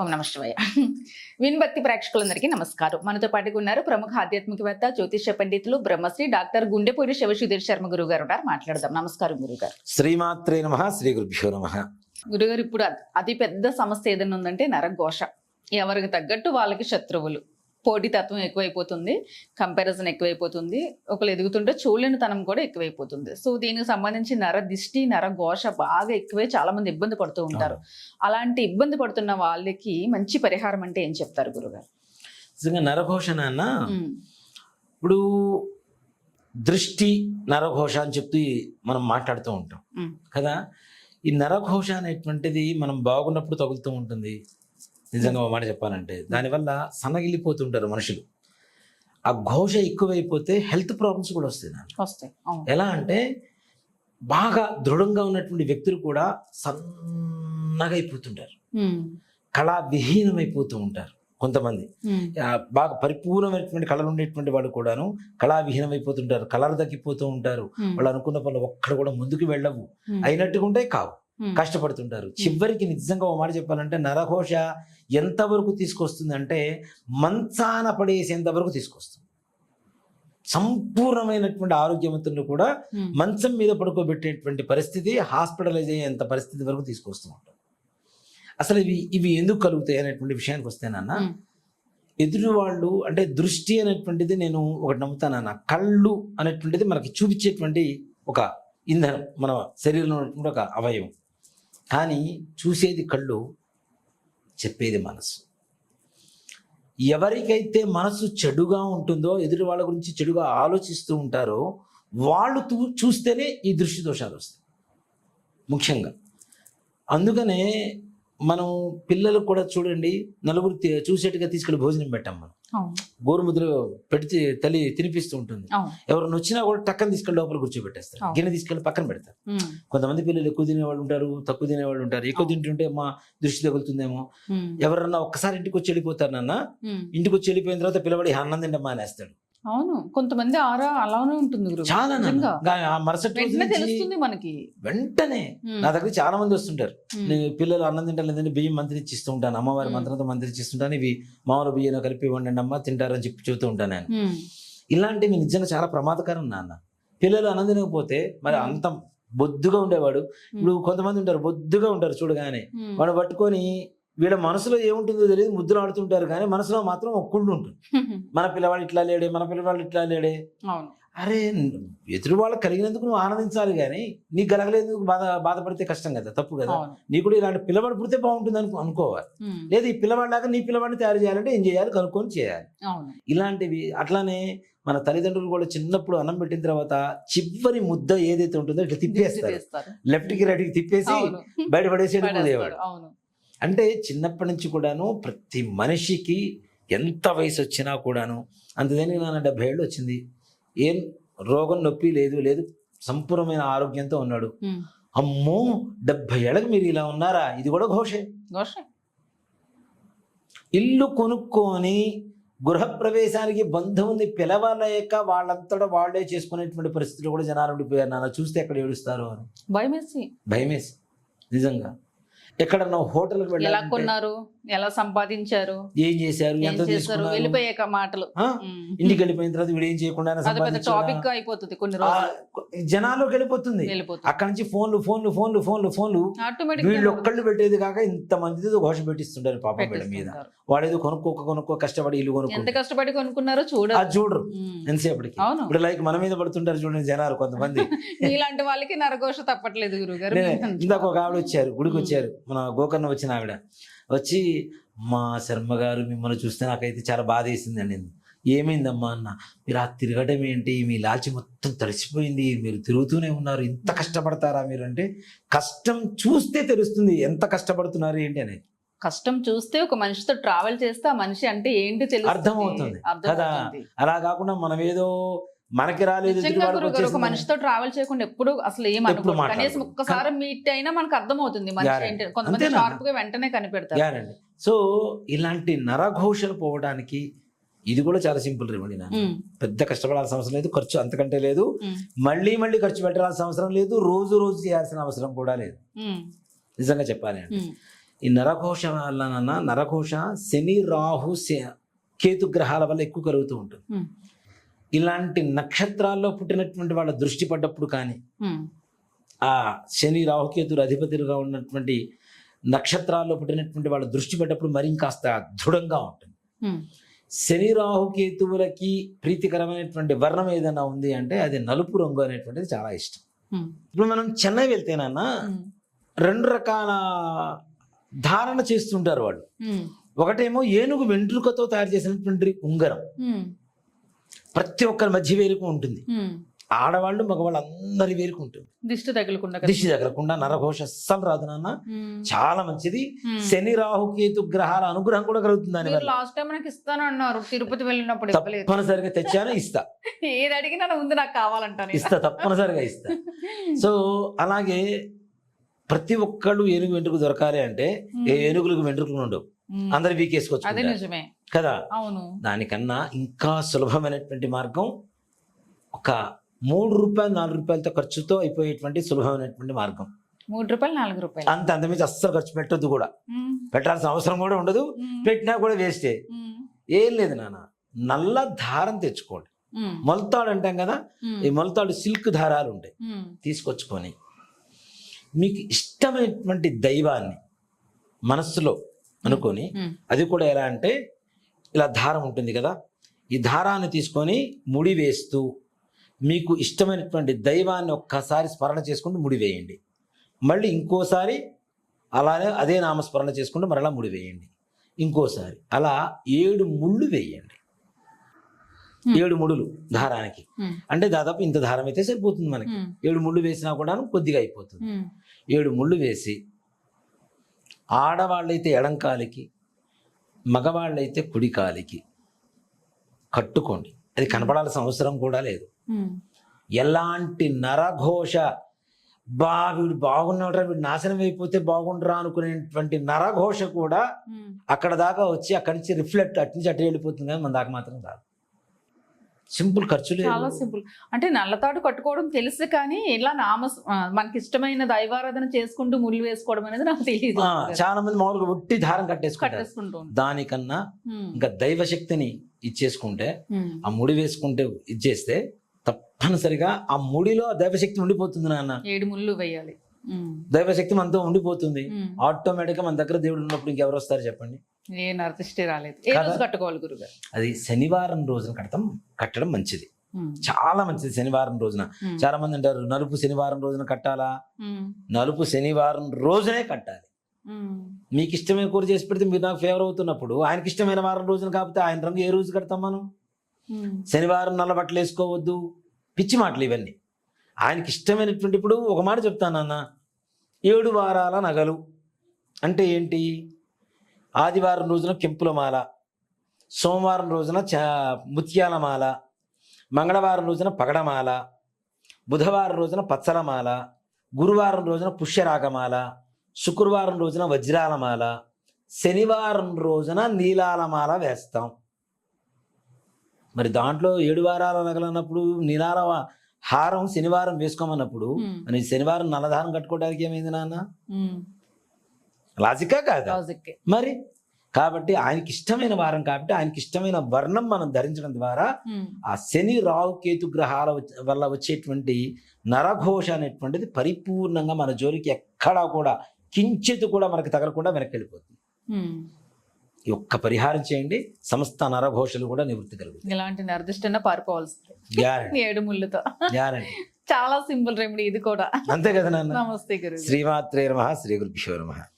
ఓం నమ శివాయ. విన్భక్తి ప్రేక్షకులందరికీ నమస్కారం. మనతో పాటుగా ఉన్నారు ప్రముఖ ఆధ్యాత్మికవేత్త జ్యోతిష పండితులు బ్రహ్మశ్రీ డాక్టర్ గుండెపూడి శివసుధీర్ శర్మ గురువు గారు ఉన్నారు. మాట్లాడదాం. నమస్కారం గురుగారు. శ్రీమాత్రే నమ శ్రీ గురుభ్యో నమ. గురుగారు ఇప్పుడు అతి- అతి పెద్ద సమస్య ఏదైనా ఉందంటే నరఘోష. ఎవరికి తగ్గట్టు వాళ్ళకి శత్రువులు. పోటీతత్వం ఎక్కువైపోతుంది కంపారిజన్ ఎక్కువైపోతుంది. ఒకరు ఎదుగుతుంటే చూడలేనితనం కూడా ఎక్కువైపోతుంది. సో దీనికి సంబంధించి నర దిష్టి నర ఘోష బాగా ఎక్కువై చాలా మంది ఇబ్బంది పడుతూ ఉంటారు. అలాంటి ఇబ్బంది పడుతున్న వాళ్ళకి మంచి పరిహారం అంటే ఏం చెప్తారు గురుగారు? నిజంగా నరఘోషణ అన్న ఇప్పుడు దృష్టి నరఘోష అని చెప్తూ మనం మాట్లాడుతూ ఉంటాం. కదా? ఈ నరఘోష అనేటువంటిది మనం బాగున్నప్పుడు తగులుతూ ఉంటుంది. నిజంగా మాట చెప్పాలంటే దానివల్ల సన్నగిల్లిపోతుంటారు మనుషులు. ఆ ఘోష ఎక్కువైపోతే హెల్త్ ప్రాబ్లమ్స్ కూడా వస్తాయి వస్తాయి. ఎలా అంటే బాగా దృఢంగా ఉన్నటువంటి వ్యక్తులు కూడా సన్నగా అయిపోతుంటారు. ఉమ్, కళా విహీనమైపోతూ ఉంటారు కొంతమంది. బాగా పరిపూర్ణమైనటువంటి కళలు ఉండేటువంటి వాళ్ళు కూడాను కళా విహీనమైపోతుంటారు కళలు తగ్గిపోతూ ఉంటారు. వాళ్ళు అనుకున్న పనులు ఒక్కడ కూడా ముందుకు వెళ్ళవు. అయినట్టుగా ఉంటాయి కావు. కష్టపడుతుంటారు. చివరికి నిజంగా ఒక మాట చెప్పాలంటే నరఘోష ఎంతవరకు తీసుకొస్తుంది అంటే మంచాన పడేసేంత వరకు తీసుకొస్తుంది. సంపూర్ణమైనటువంటి ఆరోగ్యవంతులను కూడా మంచం మీద పడుకోబెట్టేటువంటి పరిస్థితి హాస్పిటలైజ్ అయ్యేంత పరిస్థితి వరకు తీసుకొస్తూ ఉంటాం అసలు ఇవి ఇవి ఎందుకు కలుగుతాయి అనేటువంటి విషయానికి వస్తేనన్నా ఎదురు వాళ్ళు అంటే దృష్టి అనేటువంటిది నేను ఒకటి నమ్ముతానన్న కళ్ళు అనేటువంటిది మనకి చూపించేటువంటి ఒక ఇంధనం మన శరీరంలో ఉన్నటువంటి ఒక అవయవం. కానీ చూసేది కళ్ళు చెప్పేది మనసు. ఎవరికైతే మనసు చెడుగా ఉంటుందో ఎదురు వాళ్ళ గురించి చెడుగా ఆలోచిస్తూ ఉంటారో వాళ్ళు చూస్తేనే ఈ దృష్టి దోషాలు వస్తాయి. ముఖ్యంగా. అందుకనే మనం పిల్లలకు కూడా చూడండి నలుగురు చూసేట్టుగా తీసుకెళ్ళి భోజనం పెట్టాం మనం. గోరుముద్ర పెడితే తల్లి తినిపిస్తూ ఉంటుంది. ఎవరైనా వచ్చినా కూడా టక్కన తీసుకెళ్ళి లోపల కూర్చోబెట్టేస్తారు. గిన్నె తీసుకెళ్ళి పక్కన పెడతారు. కొంతమంది పిల్లలు ఎక్కువ తినేవాళ్ళు ఉంటారు తక్కువ తినేవాళ్ళు ఉంటారు. ఎక్కువ. తింటుంటే మా దృష్టి తగులుతుందేమో. ఎవరన్నా ఒక్కసారి ఇంటికి వచ్చి వెళ్ళిపోతారు నాన్న. ఇంటికి వచ్చి వెళ్ళిపోయిన తర్వాత పిల్లవాడి అన్నం తింటే మానేస్తాడు. అవును. కొంతమంది ఆరా అలానే ఉంటుంది చాలా మరుసటి తెలుస్తుంది మనకి. వెంటనే నా దగ్గర చాలా మంది వస్తుంటారు. పిల్లలు అన్నం తింటారు లేదంటే బియ్యం మంత్రించి ఇస్తూ ఉంటాను అమ్మవారి మ్మ్. మంత్రంతో మంత్రించి ఇస్తుంటాను ఇవి మామూలు బియ్యం కలిపి వండండి అమ్మ తింటారని చెప్పి చెబుతూ ఉంటాను నేను. ఇలాంటివి నిజంగా చాలా ప్రమాదకరం నాన్న. పిల్లలు అన్నం తినకపోతే మరి. అంత బొద్దుగా ఉండేవాడు. ఇప్పుడు కొంతమంది ఉంటారు బొద్దుగా ఉంటారు చూడగానే. వాడు పట్టుకొని వీళ్ళ మనసులో ఏముంటుందో తెలియదు ముద్దులు ఆడుతుంటారు కానీ మనసులో మాత్రం ఒక కుళ్ళు ఉంటుంది. మన పిల్లవాడు ఇట్లా లేడే మన పిల్లవాడు ఇట్లా లేడే. అరే ఎదురు వాళ్ళకి కలిగినందుకు నువ్వు ఆనందించాలి కానీ నీకు కలగలేందుకు బాధ బాధపడితే కష్టం కదా తప్పు కదా. నీకు కూడా ఇలాంటి పిల్లవాడు పుడితే బాగుంటుంది అనుకో అనుకోవాలి. లేదు ఈ పిల్లవాడిలాగా నీ పిల్లవాడిని తయారు చేయాలంటే ఏం చేయాలి? కనుక్కొని చేయాలి. ఇలాంటివి అట్లానే మన తల్లిదండ్రులు కూడా చిన్నప్పుడు అన్నం పెట్టిన తర్వాత చివరి ముద్ద ఏదైతే ఉంటుందో ఇట్లా తిప్పేస్తారు. లెఫ్ట్కి రైట్కి తిప్పేసి బయట అంటే చిన్నప్పటి నుంచి కూడాను ప్రతి మనిషికి ఎంత వయసు వచ్చినా కూడాను అంతదేనికి నాన్న డెబ్బై ఏళ్ళు వచ్చింది. ఏం రోగం నొప్పి లేదు లేదు సంపూర్ణమైన ఆరోగ్యంతో ఉన్నాడు. అమ్మో డెబ్బై ఏళ్ళకి మీరు ఇలా ఉన్నారా? ఇది కూడా ఘోషే. ఘోష. ఇల్లు కొనుక్కొని గృహప్రవేశానికి బంధువుని పిలవలేక వాళ్ళంతటా వాళ్ళే చేసుకునేటువంటి పరిస్థితులు కూడా జనాలు ఉండిపోయారు నాన్న. చూస్తే ఎక్కడ ఏడుస్తారు అని. భయమేసి. భయమేసి. నిజంగా. ఎక్కడన్నా హోటల్కి ఎలా కొన్నారు? ఎలా సంపాదించారు? ఏం చేశారు? ఎంత తీసుకున్నారు? వెళ్ళిపోయాక మాటలు. ఇంటికి వెళ్ళిపోయిన తర్వాత వీడు ఏం చేయకుండా టాపిక్ అయిపోతుంది కొన్ని రోజులు. జనాల్లోకి వెళ్ళిపోతుంది. అక్కడి నుంచి ఫోన్లు ఫోన్లు ఫోన్లు ఫోన్లు ఫోన్లు. వీళ్ళు ఒక్కళ్ళు పెట్టేది కాక ఇంత మందితో ఘోష పెట్టిస్తుంటారు పాపం వీళ్ళ మీద. వాడేదో కొనుక్కోక కొనుక్కో కష్టపడి ఇల్లు ఎంత కొనుక్కుంటారు కష్టపడి కొనుక్కున్నారో చూడరు. అది చూడరు. ఎంతసేపటికి? ఇప్పుడు లైక్ మన మీద పడుతుంటారు చూడండి జనాలు కొంతమంది. ఇలాంటి వాళ్ళకి నరఘోష తప్పట్లేదు గురువు గారు నేనే ఇందాక ఒక ఆవిడ వచ్చారు గుడికి వచ్చారు మన గోకర్ణ వచ్చిన ఆవిడ. వచ్చి మా శర్మ గారు మిమ్మల్ని చూస్తే నాకైతే చాలా బాధ వేసిందండి ఏమైందమ్మా? అన్న. మీరు ఆ తిరగటం ఏంటి? మీ లాచి మొత్తం తడిసిపోయింది. మీరు తిరుగుతూనే ఉన్నారు. ఇంత కష్టపడతారా మీరు? అంటే కష్టం చూస్తే తెలుస్తుంది. ఎంత కష్టపడుతున్నారు ఏంటి? అనేది కష్టం చూస్తే ఒక మనిషితో ట్రావెల్ చేస్తే ఆ మనిషి అంటే ఏంటి తెలుస్తుంది. అర్థమవుతుంది. అర్థమవుతుంది. అలా కాకుండా మనం ఏదో మనకి రాలేదు. మనిషితో ట్రావెల్ చేయకుండా ఎప్పుడు అసలు ఏం. కనీసం ఒక్కసారి మీట్ అయినా మనకు అర్థమవుతుంది కొంతమంది? షార్ప్గా వెంటనే కనిపెడతారు. సో ఇలాంటి నరఘోషలు పోవడానికి ఇది కూడా చాలా సింపుల్ రెమెడీ నా. పెద్ద కష్టపడాల్సిన అవసరం లేదు ఖర్చు అంతకంటే లేదు. మళ్ళీ మళ్ళీ ఖర్చు పెట్టాల్సిన అవసరం లేదు రోజు రోజు చేయాల్సిన అవసరం కూడా లేదు. నిజంగా చెప్పాలి అంటే. ఉమ్, ఈ నరఘోష వలన నరఘోష శని రాహు కేతు గ్రహాల వల్ల ఎక్కువ కలుగుతూ ఉంటుంది. ఇలాంటి నక్షత్రాల్లో పుట్టినటువంటి వాళ్ళ దృష్టి పడ్డప్పుడు కానీ ఆ శని రాహుకేతులు అధిపతులుగా ఉన్నటువంటి నక్షత్రాల్లో పుట్టినటువంటి వాళ్ళ దృష్టి పడ్డప్పుడు మరి ఇంకాస్త దృఢంగా ఉంటుంది. శని రాహుకేతువులకి ప్రీతికరమైనటువంటి వర్ణం ఏదైనా ఉంది అంటే అది నలుపు రంగు అనేటువంటిది చాలా ఇష్టం. ఇప్పుడు మనం చెన్నై వెళ్తేనన్నా రెండు రకాల ధారణ చేస్తుంటారు వాళ్ళు. ఒకటేమో ఏనుగు వెంట్రుకతో తయారు చేసినటువంటి ఉంగరం. ప్రతి ఒక్కరి మధ్య వేరుకు ఉంటుంది. ఆడవాళ్ళు మగవాళ్ళు అందరి వేరుకు ఉంటుంది. దిష్టి తగలకుండా. దిష్టి తగలకుండా నరఘోష అస్సలు రాదు నాన్న. చాలా మంచిది. శని రాహుకేతు గ్రహాల అనుగ్రహం కూడా కలుగుతుంది లాస్ట్ టైం నాకు ఇస్తాను అన్నారు తిరుపతి వెళ్ళినప్పుడు తప్పనిసరిగా తెచ్చాను ఇస్తా. ఏది అడిగినా ముందు నాకు కావాలంటాను ఇస్తా తప్పనిసరిగా ఇస్తా. సో అలాగే ప్రతి ఒక్కళ్ళు ఏనుగు వెంట్రుకు దొరకాలి అంటే ఏ ఏనుగులకు వెంట్రుకలు ఉండవు. అందరు అదే వీకేసుకోవచ్చు నిజమే. కదా? అవును. దానికన్నా ఇంకా సులభమైనటువంటి మార్గం ఒక మూడు రూపాయలు నాలుగు రూపాయలతో ఖర్చుతో అయిపోయేటువంటి సులభమైనటువంటి మార్గం. మూడు రూపాయలు నాలుగు రూపాయలు. అంత అంతమించి అస్సలు ఖర్చు పెట్టొద్దు కూడా. పెట్టాల్సిన అవసరం కూడా ఉండదు. పెట్టినా కూడా వేస్టే ఏం. లేదు నాన్న. నల్ల దారం తెచ్చుకోండి. మొలతాడు అంటాం కదా? ఈ మొలతాడు సిల్క్ దారాలు ఉంటాయి. తీసుకొచ్చుకొని మీకు ఇష్టమైనటువంటి దైవాన్ని మనస్సులో అనుకొని అది కూడా ఎలా అంటే ఇలా దారం ఉంటుంది కదా? ఈ దారాన్ని తీసుకొని ముడి వేస్తూ మీకు ఇష్టమైనటువంటి దైవాన్ని ఒక్కసారి స్మరణ చేసుకుంటూ ముడి వేయండి. మళ్ళీ ఇంకోసారి అలానే అదే నామస్మరణ చేసుకుంటూ మరలా ముడి వేయండి. ఇంకోసారి అలా ఏడు ముళ్ళు వేయండి. ఏడు ముడులు దారానికి అంటే దాదాపు ఇంత దారం అయితే సరిపోతుంది మనకి. ఏడు ముళ్ళు వేసినా కూడా కొద్దిగా అయిపోతుంది. ఏడు ముళ్ళు వేసి ఆడవాళ్ళైతే ఎడం కాలికి మగవాళ్ళైతే కుడి కాలికి కట్టుకోండి. అది కనపడాల్సిన అవసరం కూడా లేదు. ఎలాంటి నరఘోష బా వీడు బాగున్నాడు వీడు నాశనం అయిపోతే బాగుండరా అనుకునేటువంటి నరఘోష కూడా. అక్కడ దాకా వచ్చి అక్కడి నుంచి రిఫ్లెక్ట్ అటు నుంచి అటు వెళ్ళిపోతుంది కానీ మన దాకా మాత్రం రాదు సింపుల్ ఖర్చు చాలా సింపుల్. అంటే నల్లతాడు కట్టుకోవడం తెలుసు కానీ ఇలా నామ మనకి ఇష్టమైన దైవారాధన చేసుకుంటూ ముళ్ళు వేసుకోవడం అనేది నాకు తెలియదు చాలా మంది మామూలుగా ఒట్టి దారం కట్టేసుకుంటారు. దానికన్నా ఇంకా దైవశక్తిని ఇచ్చేసుకుంటే ఉమ్, ఆ ముడి వేసుకుంటే ఇచ్చేస్తే తప్పనిసరిగా ఆ ముడిలో దైవశక్తి ఉండిపోతుంది నాన్న. ఏడు ముళ్ళు వేయాలి. దైవశక్తి మనతో ఉండిపోతుంది. ఉమ్. ఆటోమేటిక్గా మన దగ్గర దేవుడు ఉన్నప్పుడు ఇంకెవరు వస్తారు చెప్పండి? ఏ నరదిష్టి రాలేదు. ఏ? రోజు కట్టుకోవాలి గురుగారు? అది శనివారం రోజున కడతాం కట్టడం మంచిది. చాలా మంచిది శనివారం రోజున. చాలా మంది అంటారు నలుపు శనివారం రోజున కట్టాలా? నలుపు శనివారం రోజునే కట్టాలి. మీకు ఇష్టమైన కూర చేసి పెడితే మీరు నాకు ఫేవర్ అవుతున్నప్పుడు ఆయనకి ఇష్టమైన వారం రోజున కాకపోతే ఆయన రంగు ఏ రోజు కడతాం మనం? శనివారం నల్ల బట్టలు వేసుకోవద్దు. పిచ్చి మాటలు ఇవన్నీ. ఆయనకి ఇష్టమైనటువంటి ఇప్పుడు ఒక మాట చెప్తానన్న ఏడు వారాల నగలు. అంటే ఏంటి? ఆదివారం రోజున కెంపుల మాల సోమవారం రోజున చా ముత్యాల మాల మంగళవారం రోజున పగడమాల బుధవారం రోజున పచ్చలమాల గురువారం రోజున పుష్యరాగమాల శుక్రవారం రోజున వజ్రాల మాల శనివారం రోజున నీలాల మాల వేస్తాం. మరి దాంట్లో ఏడు వారాల నగలన్నప్పుడు నీలాల హారం శనివారం వేసుకోమన్నప్పుడు మరి శనివారం నల్లదారం కట్టుకోవడానికి ఏమైంది నాన్న? లాజికా కాదా? మరి? కాబట్టి ఆయనకి ఇష్టమైన వారం కాబట్టి ఆయనకి ఇష్టమైన వర్ణం మనం ధరించడం ద్వారా ఆ శని రాహు కేతు గ్రహాల వల్ల వచ్చేటువంటి నరఘోష అనేటువంటిది పరిపూర్ణంగా మన జోలికి ఎక్కడా కూడా కించిత్ కూడా మనకి తగలకుండా వెనక్కి వెళ్ళిపోతుంది. ఈ ఒక్క పరిహారం చేయండి సమస్త నరఘోషలు కూడా నివృత్తి కలుగుతాయి. ఇలాంటి నిర్దిష్టన పారిపోవాల్సింది. ఏడు ముళ్ళుతో. చాలా సింపుల్ రెమెడీ ఇది కూడా. అంతే కదా నమస్తే గురు శ్రీమాత్రే నమ శ్రీ గురుభ్యో నమ.